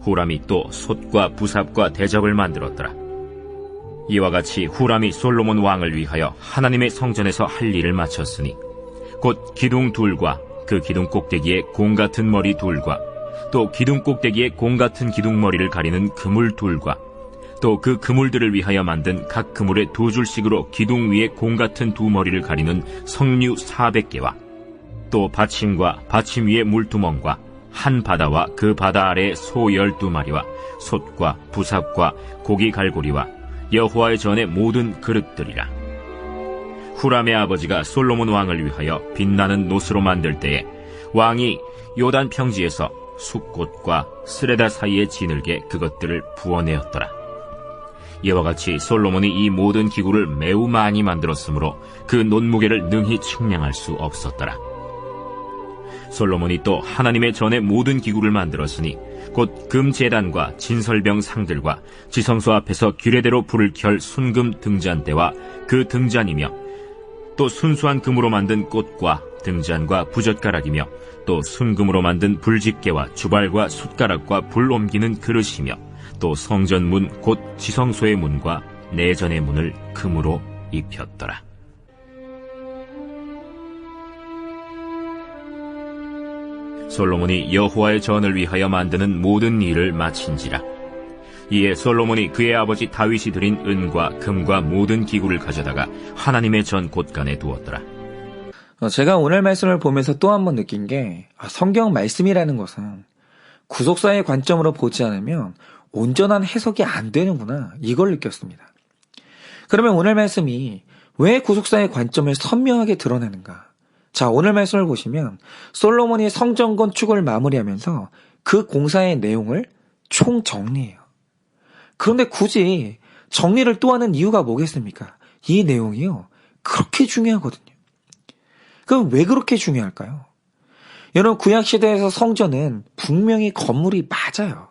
후람이 또 솥과 부삽과 대접을 만들었더라. 이와 같이 후람이 솔로몬 왕을 위하여 하나님의 성전에서 할 일을 마쳤으니 곧 기둥 둘과 그 기둥 꼭대기에 공 같은 머리 둘과 또 기둥 꼭대기에 공 같은 기둥 머리를 가리는 그물 둘과 또 그 그물들을 위하여 만든 각 그물의 두 줄씩으로 기둥 위에 공 같은 두 머리를 가리는 석류 400개와 또 받침과 받침 위에 물두멍과 한 바다와 그 바다 아래 소 열두 마리와 솥과 부삽과 고기 갈고리와 여호와의 전의 모든 그릇들이라. 후람의 아버지가 솔로몬 왕을 위하여 빛나는 노스로 만들 때에 왕이 요단 평지에서 숲꽃과 스레다 사이에 지늘게 그것들을 부어내었더라. 이와 같이 솔로몬이 이 모든 기구를 매우 많이 만들었으므로 그 논무게를 능히 측량할 수 없었더라. 솔로몬이 또 하나님의 전에 모든 기구를 만들었으니 곧 금재단과 진설병 상들과 지성소 앞에서 규례대로 불을 켤 순금 등잔대와 그 등잔이며 또 순수한 금으로 만든 꽃과 등잔과 부젓가락이며 또 순금으로 만든 불집게와 주발과 숟가락과 불 옮기는 그릇이며 또 성전 문 곧 지성소의 문과 내전의 문을 금으로 입혔더라. 솔로몬이 여호와의 전을 위하여 만드는 모든 일을 마친지라. 이에 솔로몬이 그의 아버지 다윗이 드린 은과 금과 모든 기구를 가져다가 하나님의 전 곳간에 두었더라. 어, 제가 오늘 말씀을 보면서 또 한 번 느낀 게 아, 성경 말씀이라는 것은 구속사의 관점으로 보지 않으면 온전한 해석이 안 되는구나 이걸 느꼈습니다. 그러면 오늘 말씀이 왜 구속사의 관점을 선명하게 드러내는가? 자, 오늘 말씀을 보시면 솔로몬이 성전 건축을 마무리하면서 그 공사의 내용을 총 정리해요. 그런데 굳이 정리를 또 하는 이유가 뭐겠습니까? 이 내용이요. 그렇게 중요하거든요. 그럼 왜 그렇게 중요할까요? 여러분, 구약시대에서 성전은 분명히 건물이 맞아요.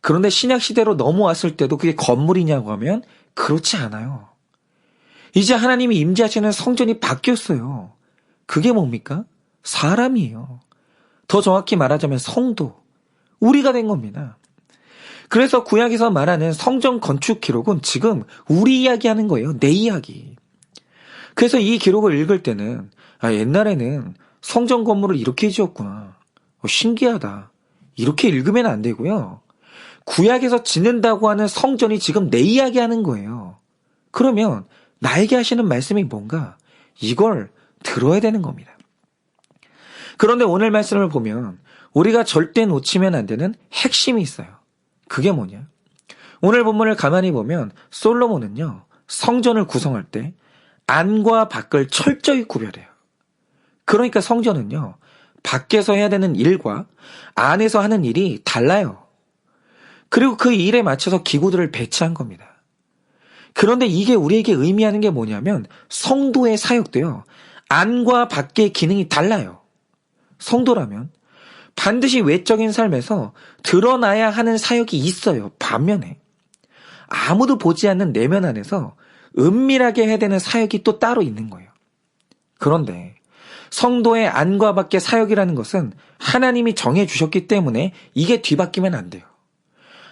그런데 신약시대로 넘어왔을 때도 그게 건물이냐고 하면 그렇지 않아요. 이제 하나님이 임재하시는 성전이 바뀌었어요. 그게 뭡니까? 사람이에요. 더 정확히 말하자면 성도. 우리가 된 겁니다. 그래서 구약에서 말하는 성전 건축 기록은 지금 우리 이야기 하는 거예요. 내 이야기. 그래서 이 기록을 읽을 때는 아, 옛날에는 성전 건물을 이렇게 지었구나. 어, 신기하다. 이렇게 읽으면 안 되고요. 구약에서 짓는다고 하는 성전이 지금 내 이야기 하는 거예요. 그러면 나에게 하시는 말씀이 뭔가 이걸 들어야 되는 겁니다. 그런데 오늘 말씀을 보면 우리가 절대 놓치면 안 되는 핵심이 있어요. 그게 뭐냐? 오늘 본문을 가만히 보면 솔로몬은요, 성전을 구성할 때 안과 밖을 철저히 구별해요. 그러니까 성전은요, 밖에서 해야 되는 일과 안에서 하는 일이 달라요. 그리고 그 일에 맞춰서 기구들을 배치한 겁니다. 그런데 이게 우리에게 의미하는 게 뭐냐면 성도의 사역도요, 안과 밖의 기능이 달라요. 성도라면 반드시 외적인 삶에서 드러나야 하는 사역이 있어요. 반면에 아무도 보지 않는 내면 안에서 은밀하게 해야 되는 사역이 또 따로 있는 거예요. 그런데 성도의 안과 밖의 사역이라는 것은 하나님이 정해 주셨기 때문에 이게 뒤바뀌면 안 돼요.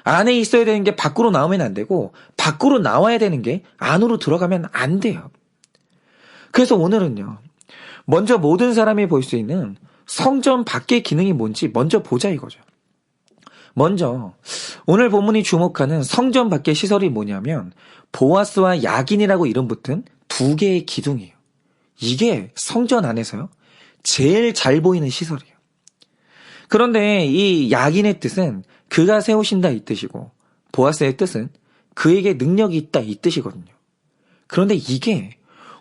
안에 있어야 되는 게 밖으로 나오면 안 되고 밖으로 나와야 되는 게 안으로 들어가면 안 돼요. 그래서 오늘은요. 먼저 모든 사람이 볼 수 있는 성전 밖의 기능이 뭔지 먼저 보자 이거죠. 먼저 오늘 본문이 주목하는 성전 밖의 시설이 뭐냐면 보아스와 야긴이라고 이름 붙은 두 개의 기둥이에요. 이게 성전 안에서요. 제일 잘 보이는 시설이에요. 그런데 이 야긴의 뜻은 그가 세우신다 이 뜻이고 보아스의 뜻은 그에게 능력이 있다 이 뜻이거든요. 그런데 이게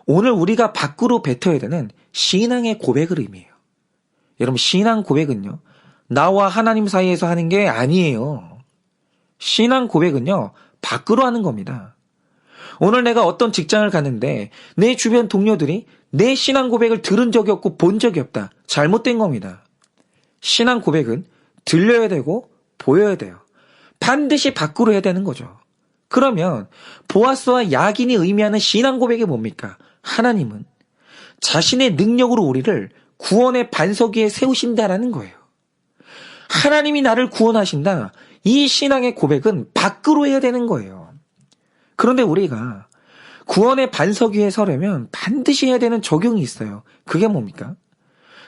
오늘 우리가 밖으로 뱉어야 되는 신앙의 고백을 의미해요. 여러분, 신앙 고백은요, 나와 하나님 사이에서 하는 게 아니에요. 신앙 고백은요, 밖으로 하는 겁니다. 오늘 내가 어떤 직장을 가는데 내 주변 동료들이 내 신앙 고백을 들은 적이 없고 본 적이 없다. 잘못된 겁니다. 신앙 고백은 들려야 되고 보여야 돼요. 반드시 밖으로 해야 되는 거죠. 그러면 보아스와 야긴이 의미하는 신앙 고백이 뭡니까? 하나님은 자신의 능력으로 우리를 구원의 반석 위에 세우신다라는 거예요. 하나님이 나를 구원하신다. 이 신앙의 고백은 밖으로 해야 되는 거예요. 그런데 우리가 구원의 반석 위에 서려면 반드시 해야 되는 적용이 있어요. 그게 뭡니까?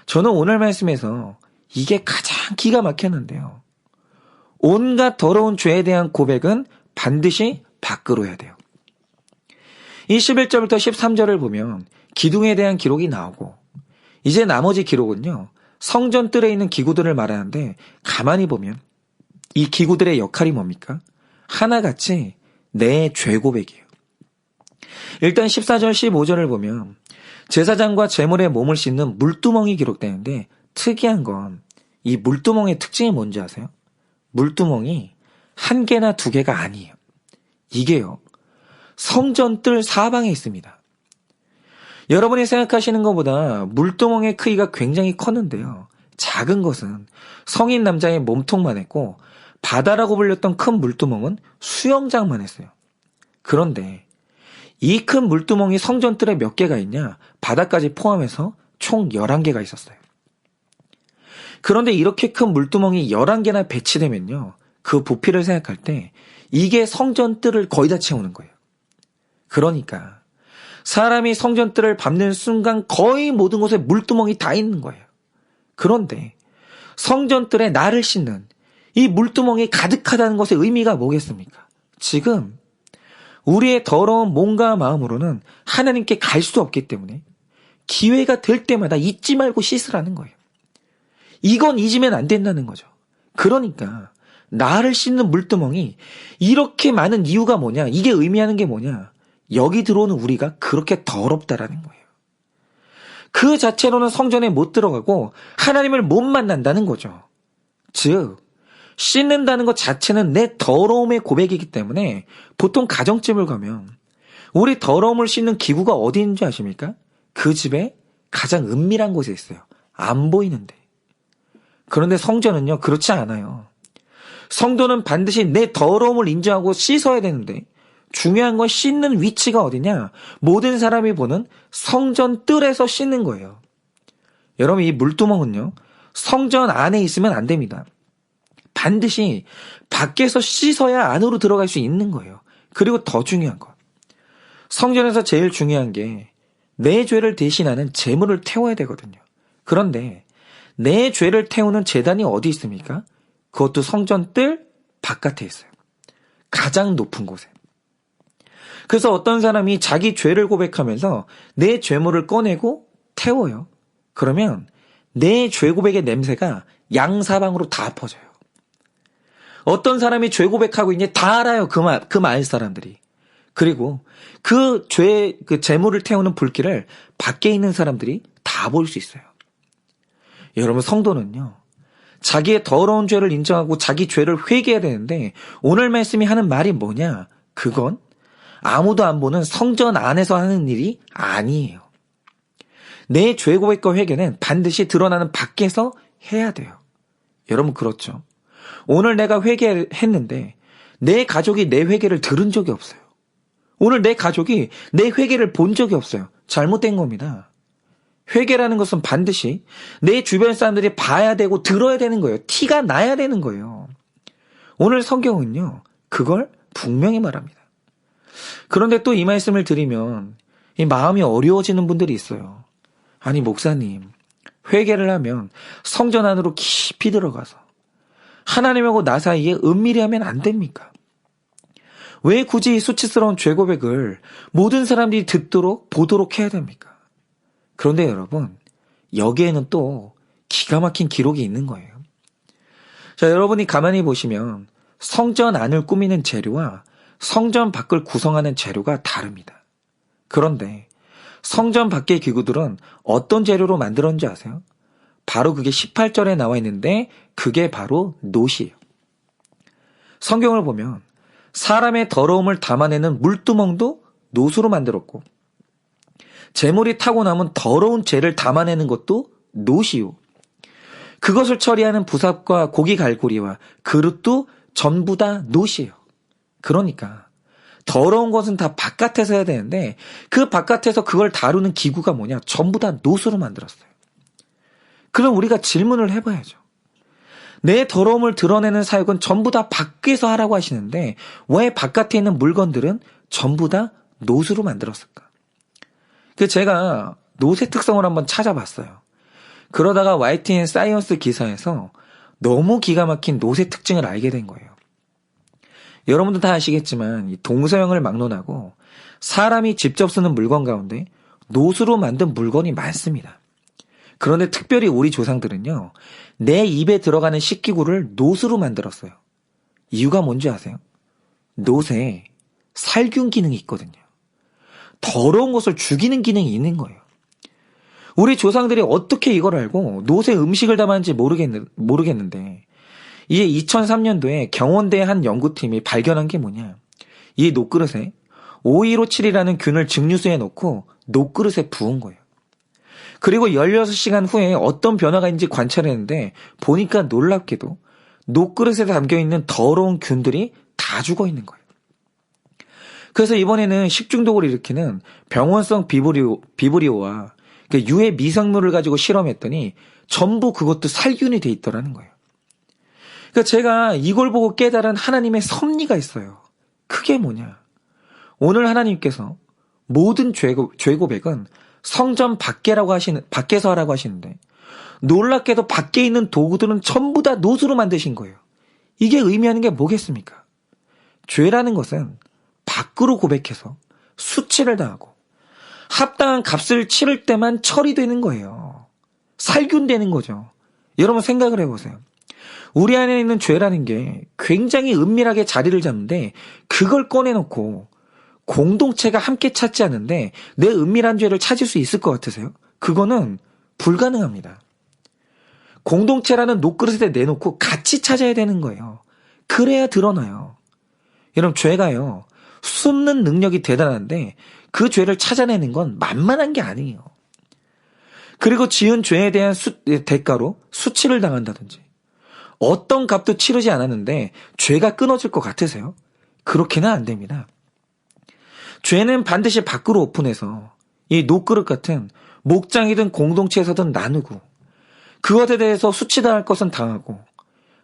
저는 오늘 말씀에서 이게 가장 기가 막혔는데요. 온갖 더러운 죄에 대한 고백은 반드시 밖으로 해야 돼요. 이 11절부터 13절을 보면 기둥에 대한 기록이 나오고 이제 나머지 기록은요. 성전 뜰에 있는 기구들을 말하는데 가만히 보면 이 기구들의 역할이 뭡니까? 하나같이 내 죄 고백이에요. 일단 14절 15절을 보면 제사장과 제물의 몸을 씻는 물두멍이 기록되는데 특이한 건 이 물두멍의 특징이 뭔지 아세요? 물두멍이 한 개나 두 개가 아니에요. 이게요. 성전 뜰 사방에 있습니다. 여러분이 생각하시는 것보다 물두멍의 크기가 굉장히 컸는데요. 작은 것은 성인 남자의 몸통만 했고 바다라고 불렸던 큰 물두멍은 수영장만 했어요. 그런데 이 큰 물두멍이 성전뜰에 몇 개가 있냐? 바다까지 포함해서 총 11개가 있었어요. 그런데 이렇게 큰 물두멍이 11개나 배치되면요. 그 부피를 생각할 때 이게 성전뜰을 거의 다 채우는 거예요. 그러니까 사람이 성전뜰을 밟는 순간 거의 모든 곳에 물두멍이 다 있는 거예요. 그런데 성전뜰에 나를 씻는 이 물두멍이 가득하다는 것의 의미가 뭐겠습니까? 지금 우리의 더러운 몸과 마음으로는 하나님께 갈 수 없기 때문에 기회가 될 때마다 잊지 말고 씻으라는 거예요. 이건 잊으면 안 된다는 거죠. 그러니까 나를 씻는 물두멍이 이렇게 많은 이유가 뭐냐? 이게 의미하는 게 뭐냐? 여기 들어오는 우리가 그렇게 더럽다라는 거예요. 그 자체로는 성전에 못 들어가고 하나님을 못 만난다는 거죠. 즉, 씻는다는 것 자체는 내 더러움의 고백이기 때문에 보통 가정집을 가면 우리 더러움을 씻는 기구가 어디 있는지 아십니까? 그 집에 가장 은밀한 곳에 있어요. 안 보이는데. 그런데 성전은요, 그렇지 않아요. 성도는 반드시 내 더러움을 인정하고 씻어야 되는데 중요한 건 씻는 위치가 어디냐? 모든 사람이 보는 성전 뜰에서 씻는 거예요. 여러분 이 물두멍은요. 성전 안에 있으면 안 됩니다. 반드시 밖에서 씻어야 안으로 들어갈 수 있는 거예요. 그리고 더 중요한 건 성전에서 제일 중요한 게 내 죄를 대신하는 제물을 태워야 되거든요. 그런데 내 죄를 태우는 재단이 어디 있습니까? 그것도 성전 뜰 바깥에 있어요. 가장 높은 곳에. 그래서 어떤 사람이 자기 죄를 고백하면서 내 죄물을 꺼내고 태워요. 그러면 내 죄 고백의 냄새가 양사방으로 다 퍼져요. 어떤 사람이 죄 고백하고 있니 다 알아요. 그 말, 그 마을 사람들이. 그리고 그 죄, 그 재물을 태우는 불길을 밖에 있는 사람들이 다 볼 수 있어요. 여러분, 성도는요, 자기의 더러운 죄를 인정하고 자기 죄를 회개해야 되는데, 오늘 말씀이 하는 말이 뭐냐? 그건 아무도 안 보는 성전 안에서 하는 일이 아니에요. 내 죄 고백과 회개는 반드시 드러나는 밖에서 해야 돼요. 여러분, 그렇죠? 오늘 내가 회개했는데, 내 가족이 내 회개를 들은 적이 없어요. 오늘 내 가족이 내 회개를 본 적이 없어요. 잘못된 겁니다. 회개라는 것은 반드시 내 주변 사람들이 봐야 되고 들어야 되는 거예요. 티가 나야 되는 거예요. 오늘 성경은요, 그걸 분명히 말합니다. 그런데 또 이 말씀을 드리면 이 마음이 어려워지는 분들이 있어요. 아니, 목사님, 회개를 하면 성전 안으로 깊이 들어가서 하나님하고 나 사이에 은밀히 하면 안 됩니까? 왜 굳이 이 수치스러운 죄 고백을 모든 사람들이 듣도록 보도록 해야 됩니까? 그런데 여러분, 여기에는 또 기가 막힌 기록이 있는 거예요. 자, 여러분이 가만히 보시면 성전 안을 꾸미는 재료와 성전 밖을 구성하는 재료가 다릅니다. 그런데 성전 밖의 기구들은 어떤 재료로 만들었는지 아세요? 바로 그게 18절에 나와 있는데 그게 바로 노시예요. 성경을 보면 사람의 더러움을 담아내는 물두멍도 노수로 만들었고 재물이 타고 남은 더러운 죄를 담아내는 것도 노시요. 그것을 처리하는 부삽과 고기 갈고리와 그릇도 전부 다 노시예요. 그러니까 더러운 것은 다 바깥에서 해야 되는데 그 바깥에서 그걸 다루는 기구가 뭐냐? 전부 다 노수로 만들었어요. 그럼 우리가 질문을 해봐야죠. 내 더러움을 드러내는 사역은 전부 다 밖에서 하라고 하시는데 왜 바깥에 있는 물건들은 전부 다 노수로 만들었을까? 그 제가 노쇠 특성을 한번 찾아봤어요. 그러다가 YTN 사이언스 기사에서 너무 기가 막힌 노쇠 특징을 알게 된 거예요. 여러분도 다 아시겠지만 이 동서양을 막론하고 사람이 직접 쓰는 물건 가운데 노수로 만든 물건이 많습니다. 그런데 특별히 우리 조상들은요, 내 입에 들어가는 식기구를 노수로 만들었어요. 이유가 뭔지 아세요? 노쇠에 살균 기능이 있거든요. 더러운 것을 죽이는 기능이 있는 거예요. 우리 조상들이 어떻게 이걸 알고 노쇠 음식을 담았는지 모르겠는, 모르겠는데, 이게 2003년도에 경원대 한 연구팀이 발견한 게 뭐냐. 이 녹그릇에 5257이라는 균을 증류수에 넣고 녹그릇에 부은 거예요. 그리고 16시간 후에 어떤 변화가 있는지 관찰했는데 보니까 놀랍게도 녹그릇에 담겨 있는 더러운 균들이 다 죽어 있는 거예요. 그래서 이번에는 식중독을 일으키는 병원성 비브리오, 비브리오와 그 유해 미생물을 가지고 실험했더니 전부 그것도 살균이 돼 있더라는 거예요. 그러니까 제가 이걸 보고 깨달은 하나님의 섭리가 있어요. 그게 뭐냐? 오늘 하나님께서 모든 죄고, 죄고백은 성전 밖에라고 하시는, 밖에서 하라고 하시는데, 놀랍게도 밖에 있는 도구들은 전부 다 노수로 만드신 거예요. 이게 의미하는 게 뭐겠습니까? 죄라는 것은 밖으로 고백해서 수치를 당하고 합당한 값을 치를 때만 처리되는 거예요. 살균되는 거죠. 여러분 생각을 해보세요. 우리 안에 있는 죄라는 게 굉장히 은밀하게 자리를 잡는데 그걸 꺼내놓고 공동체가 함께 찾지 않는데 내 은밀한 죄를 찾을 수 있을 것 같으세요? 그거는 불가능합니다. 공동체라는 녹그릇에 내놓고 같이 찾아야 되는 거예요. 그래야 드러나요. 여러분, 죄가요, 숨는 능력이 대단한데 그 죄를 찾아내는 건 만만한 게 아니에요. 그리고 지은 죄에 대한 수, 대가로 수치를 당한다든지 어떤 값도 치르지 않았는데 죄가 끊어질 것 같으세요? 그렇게는 안 됩니다. 죄는 반드시 밖으로 오픈해서 이 녹그릇 같은 목장이든 공동체에서든 나누고 그것에 대해서 수치당할 것은 당하고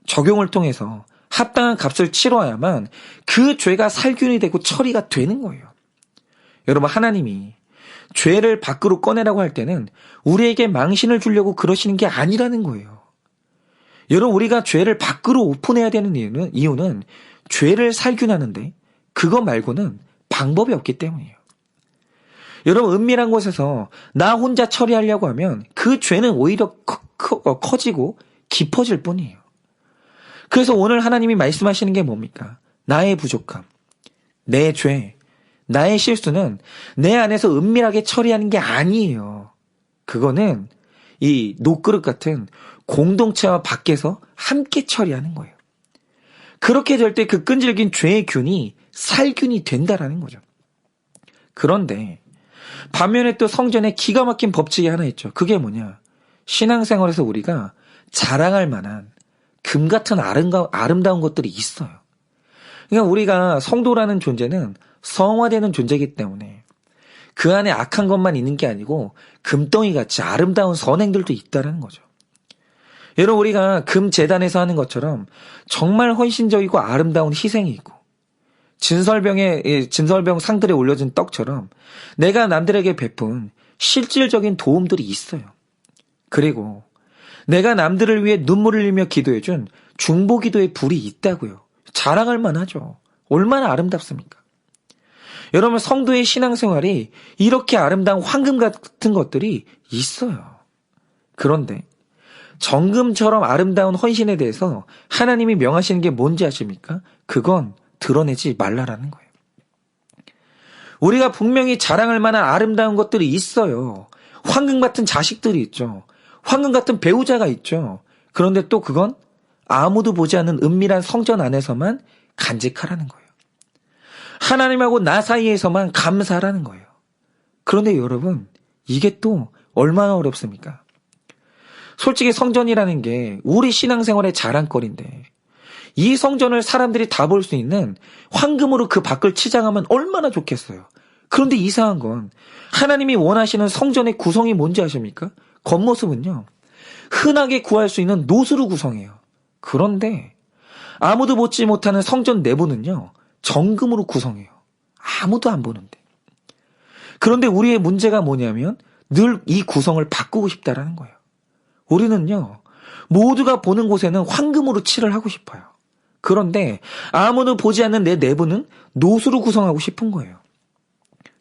적용을 통해서 합당한 값을 치러야만 그 죄가 살균이 되고 처리가 되는 거예요. 여러분 하나님이 죄를 밖으로 꺼내라고 할 때는 우리에게 망신을 주려고 그러시는 게 아니라는 거예요. 여러분 우리가 죄를 밖으로 오픈해야 되는 이유는 이유는 죄를 살균하는데 그거 말고는 방법이 없기 때문이에요. 여러분 은밀한 곳에서 나 혼자 처리하려고 하면 그 죄는 오히려 커, 커, 커지고 깊어질 뿐이에요. 그래서 오늘 하나님이 말씀하시는 게 뭡니까? 나의 부족함, 내 죄, 나의 실수는 내 안에서 은밀하게 처리하는 게 아니에요. 그거는 이 녹그릇 같은 공동체와 밖에서 함께 처리하는 거예요. 그렇게 될 때 그 끈질긴 죄의 균이 살균이 된다라는 거죠. 그런데 반면에 또 성전에 기가 막힌 법칙이 하나 있죠. 그게 뭐냐? 신앙생활에서 우리가 자랑할 만한 금 같은 아름다운 것들이 있어요. 그러니까 우리가 성도라는 존재는 성화되는 존재이기 때문에 그 안에 악한 것만 있는 게 아니고 금덩이 같이 아름다운 선행들도 있다라는 거죠. 여러분 우리가 금 재단에서 하는 것처럼 정말 헌신적이고 아름다운 희생이 있고 진설병에 진설병 상들에 올려진 떡처럼 내가 남들에게 베푼 실질적인 도움들이 있어요. 그리고 내가 남들을 위해 눈물을 흘리며 기도해준 중보 기도의 불이 있다고요. 자랑할 만하죠. 얼마나 아름답습니까? 여러분 성도의 신앙생활이 이렇게 아름다운 황금 같은 것들이 있어요. 그런데 정금처럼 아름다운 헌신에 대해서 하나님이 명하시는 게 뭔지 아십니까? 그건 드러내지 말라라는 거예요. 우리가 분명히 자랑할 만한 아름다운 것들이 있어요. 황금 같은 자식들이 있죠. 황금 같은 배우자가 있죠. 그런데 또 그건 아무도 보지 않는 은밀한 성전 안에서만 간직하라는 거예요. 하나님하고 나 사이에서만 감사하라는 거예요. 그런데 여러분, 이게 또 얼마나 어렵습니까? 솔직히 성전이라는 게 우리 신앙생활의 자랑거리인데, 이 성전을 사람들이 다 볼 수 있는 황금으로 그 밖을 치장하면 얼마나 좋겠어요. 그런데 이상한 건 하나님이 원하시는 성전의 구성이 뭔지 아십니까? 겉모습은요. 흔하게 구할 수 있는 노수로 구성해요. 그런데 아무도 보지 못하는 성전 내부는요, 정금으로 구성해요. 아무도 안 보는데. 그런데 우리의 문제가 뭐냐면 늘 이 구성을 바꾸고 싶다라는 거예요. 우리는요, 모두가 보는 곳에는 황금으로 칠을 하고 싶어요. 그런데 아무도 보지 않는 내 내부는 노수로 구성하고 싶은 거예요.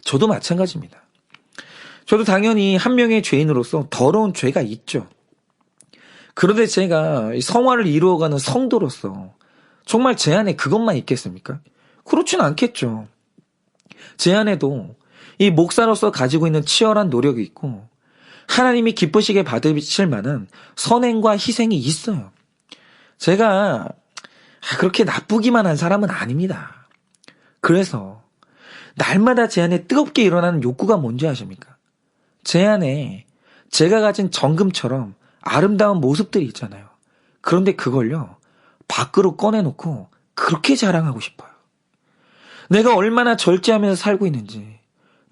저도 마찬가지입니다. 저도 당연히 한 명의 죄인으로서 더러운 죄가 있죠. 그런데 제가 성화를 이루어가는 성도로서 정말 제 안에 그것만 있겠습니까? 그렇진 않겠죠. 제 안에도 이 목사로서 가지고 있는 치열한 노력이 있고 하나님이 기쁘시게 받으실 만한 선행과 희생이 있어요. 제가 그렇게 나쁘기만 한 사람은 아닙니다. 그래서 날마다 제 안에 뜨겁게 일어나는 욕구가 뭔지 아십니까? 제 안에 제가 가진 정금처럼 아름다운 모습들이 있잖아요. 그런데 그걸요, 밖으로 꺼내놓고 그렇게 자랑하고 싶어요. 내가 얼마나 절제하면서 살고 있는지,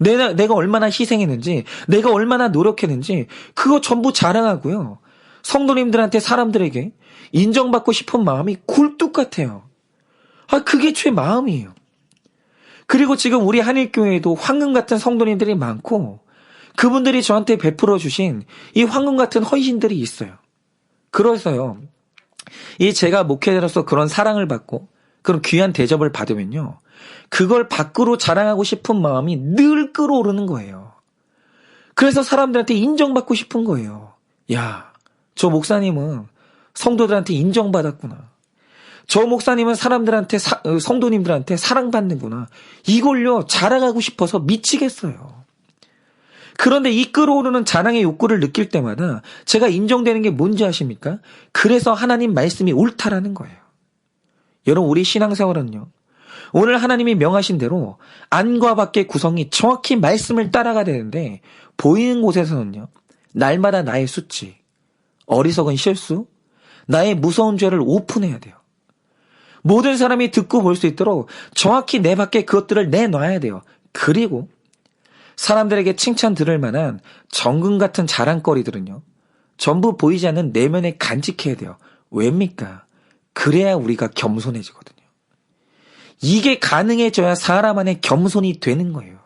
내가, 내가 얼마나 희생했는지, 내가 얼마나 노력했는지, 그거 전부 자랑하고요. 성도님들한테 사람들에게 인정받고 싶은 마음이 굴뚝 같아요. 아, 그게 제 마음이에요. 그리고 지금 우리 한일교회에도 황금 같은 성도님들이 많고, 그분들이 저한테 베풀어 주신 이 황금 같은 헌신들이 있어요. 그래서요, 이 제가 목회자로서 그런 사랑을 받고, 그런 귀한 대접을 받으면요, 그걸 밖으로 자랑하고 싶은 마음이 늘 끌어오르는 거예요. 그래서 사람들한테 인정받고 싶은 거예요. 야, 저 목사님은 성도들한테 인정받았구나. 저 목사님은 사람들한테, 사- 어, 성도님들한테 사랑받는구나. 이걸요, 자랑하고 싶어서 미치겠어요. 그런데 이 끌어오르는 자랑의 욕구를 느낄 때마다 제가 인정되는 게 뭔지 아십니까? 그래서 하나님 말씀이 옳다라는 거예요. 여러분, 우리 신앙생활은요. 오늘 하나님이 명하신 대로 안과 밖의 구성이 정확히 말씀을 따라가야 되는데 보이는 곳에서는요. 날마다 나의 수치, 어리석은 실수, 나의 무서운 죄를 오픈해야 돼요. 모든 사람이 듣고 볼 수 있도록 정확히 내 밖에 그것들을 내놔야 돼요. 그리고 사람들에게 칭찬 들을 만한 정금 같은 자랑거리들은요. 전부 보이지 않는 내면에 간직해야 돼요. 왜입니까? 그래야 우리가 겸손해지거든요. 이게 가능해져야 사람 안에 겸손이 되는 거예요.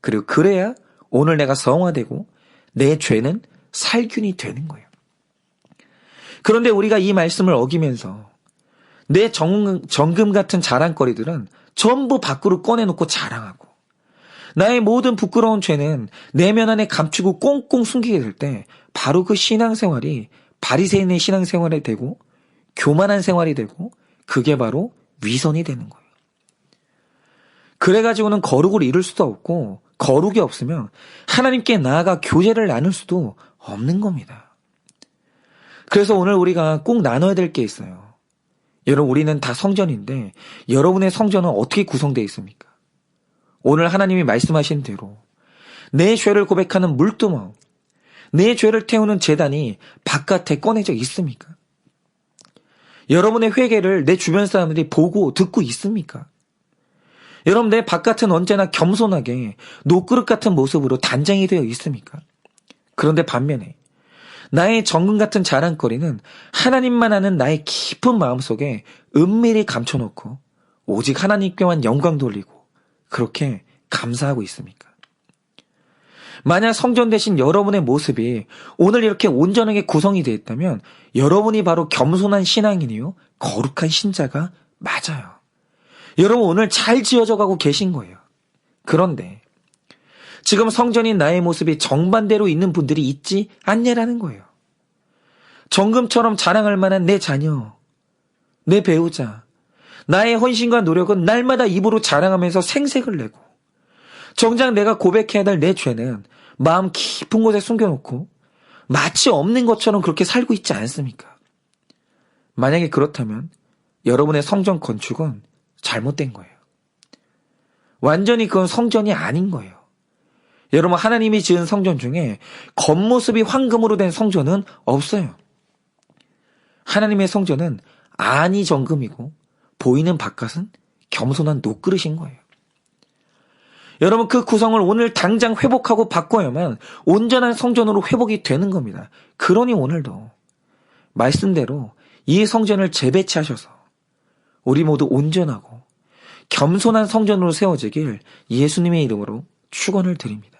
그리고 그래야 오늘 내가 성화되고 내 죄는 살균이 되는 거예요. 그런데 우리가 이 말씀을 어기면서 내 정금, 정금 같은 자랑거리들은 전부 밖으로 꺼내놓고 자랑하고 나의 모든 부끄러운 죄는 내면 안에 감추고 꽁꽁 숨기게 될 때 바로 그 신앙생활이 바리새인의 신앙생활이 되고 교만한 생활이 되고 그게 바로 위선이 되는 거예요. 그래가지고는 거룩을 이룰 수도 없고 거룩이 없으면 하나님께 나아가 교제를 나눌 수도 없는 겁니다. 그래서 오늘 우리가 꼭 나눠야 될 게 있어요. 여러분 우리는 다 성전인데 여러분의 성전은 어떻게 구성되어 있습니까? 오늘 하나님이 말씀하신 대로 내 죄를 고백하는 물두멍, 내 죄를 태우는 재단이 바깥에 꺼내져 있습니까? 여러분의 회개를 내 주변 사람들이 보고 듣고 있습니까? 여러분 내 바깥은 언제나 겸손하게 노그릇 같은 모습으로 단장이 되어 있습니까? 그런데 반면에 나의 정금 같은 자랑거리는 하나님만 아는 나의 깊은 마음속에 은밀히 감춰놓고 오직 하나님께만 영광 돌리고 그렇게 감사하고 있습니까? 만약 성전 대신 여러분의 모습이 오늘 이렇게 온전하게 구성이 되어 있다면 여러분이 바로 겸손한 신앙인이요 거룩한 신자가 맞아요. 여러분 오늘 잘 지어져 가고 계신 거예요. 그런데 지금 성전인 나의 모습이 정반대로 있는 분들이 있지 않냐라는 거예요. 정금처럼 자랑할 만한 내 자녀, 내 배우자, 나의 헌신과 노력은 날마다 입으로 자랑하면서 생색을 내고 정작 내가 고백해야 될 내 죄는 마음 깊은 곳에 숨겨놓고 마치 없는 것처럼 그렇게 살고 있지 않습니까? 만약에 그렇다면 여러분의 성전 건축은 잘못된 거예요. 완전히 그건 성전이 아닌 거예요. 여러분 하나님이 지은 성전 중에 겉모습이 황금으로 된 성전은 없어요. 하나님의 성전은 안이 정금이고 보이는 바깥은 겸손한 노그릇인 거예요. 여러분 그 구성을 오늘 당장 회복하고 바꿔야만 온전한 성전으로 회복이 되는 겁니다. 그러니 오늘도 말씀대로 이 성전을 재배치하셔서 우리 모두 온전하고 겸손한 성전으로 세워지길 예수님의 이름으로 축원을 드립니다.